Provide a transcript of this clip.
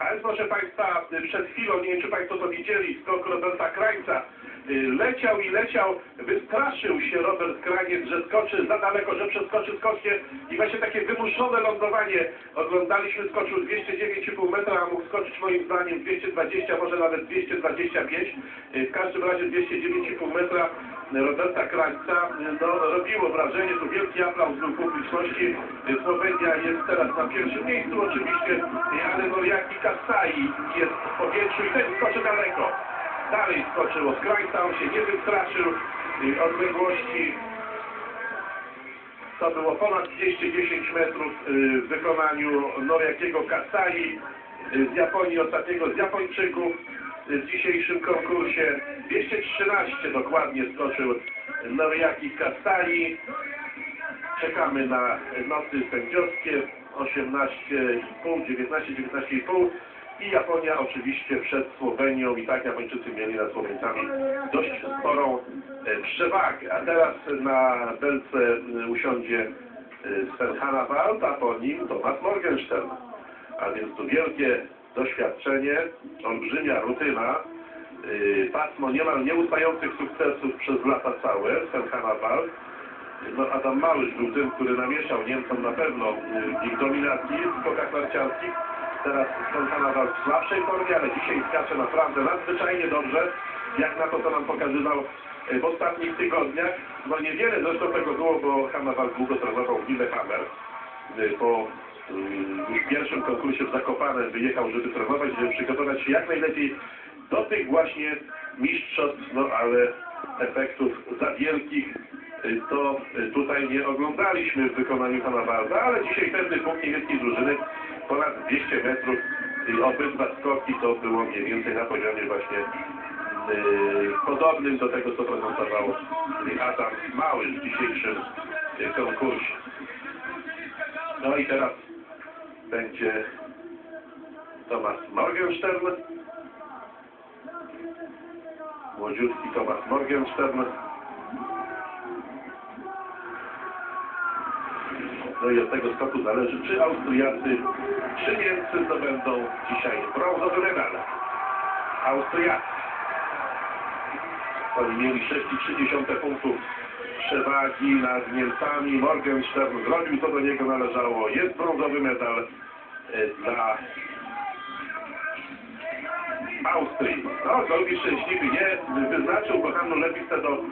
Ale proszę Państwa, przed chwilą, nie wiem czy Państwo to widzieli, skok Roberta Krańca. Y, Leciał i leciał, wystraszył się Robert Kraniec, że skoczy za daleko, że przeskoczy skocznie i właśnie takie wymuszone lądowanie oglądaliśmy, skoczył 209,5 metra, a mógł skoczyć moim zdaniem 220, może nawet 225. Y, W każdym razie 209,5 metra Roberta Krańca no, robiło wrażenie, tu wielki aplauz był publiczności. Słowenia jest teraz na pierwszym miejscu oczywiście, ale Noriaki Kasai jest w powietrzu i ten skoczy daleko. Dalej skoczyło z krańca, on się nie wystraszył odległości. To było ponad 210 metrów y, w wykonaniu Noriakiego Kasai y, z Japonii, ostatniego z Japończyków w dzisiejszym konkursie. 213 dokładnie skoczył Noriaki Kasai. Czekamy na noty sędziowskie 18,5, 19, 19,5 i Japonia oczywiście przed Słowenią i tak Japończycy mieli nad Słoweńcami dość sporą e, przewagę. A teraz na belce e, usiądzie e, Sven Hannawald, a po nim Thomas Morgenstern. A więc tu wielkie doświadczenie, olbrzymia rutyna, e, pasmo niemal nieustających sukcesów przez lata całe, Sven Hannawald. No, Adam Małysz był tym, który namieszał Niemcom na pewno y, ich dominacji w skokach narciarskich. Teraz Sven Hannawald w słabszej formie, ale dzisiaj skacze naprawdę nadzwyczajnie dobrze, jak na to, co nam pokazywał y, w ostatnich tygodniach. No niewiele zresztą tego było, bo Hannawald długo trenował w Lillehammer. Y, Po już pierwszym konkursie w Zakopanem wyjechał, żeby trenować, żeby przygotować się jak najlepiej do tych właśnie mistrzostw, no ale efektów za wielkich y, to y, tutaj nie oglądaliśmy w wykonaniu Hannawalda, ale dzisiaj pewny punkt niemieckiej drużyny ponad 200 metrów i obydwa skoki to było mniej więcej na poziomie właśnie y, podobnym do tego, co prezentował y, Adam Mały w dzisiejszym y, konkursie. No i teraz będzie Thomas Morgenstern. Młodziutki Thomas Morgenstern. No i od tego skoku zależy, czy Austriacy, czy Niemcy zdobędą dzisiaj brązowy medal. Austriacy. Oni mieli 6,3 punktów przewagi nad Niemcami. Morgenstern zrobił co do niego należało. Jest brązowy medal e, dla Austrii. No, Golgi szczęśliwy nie wyznaczył, bo Hannu Lepiste do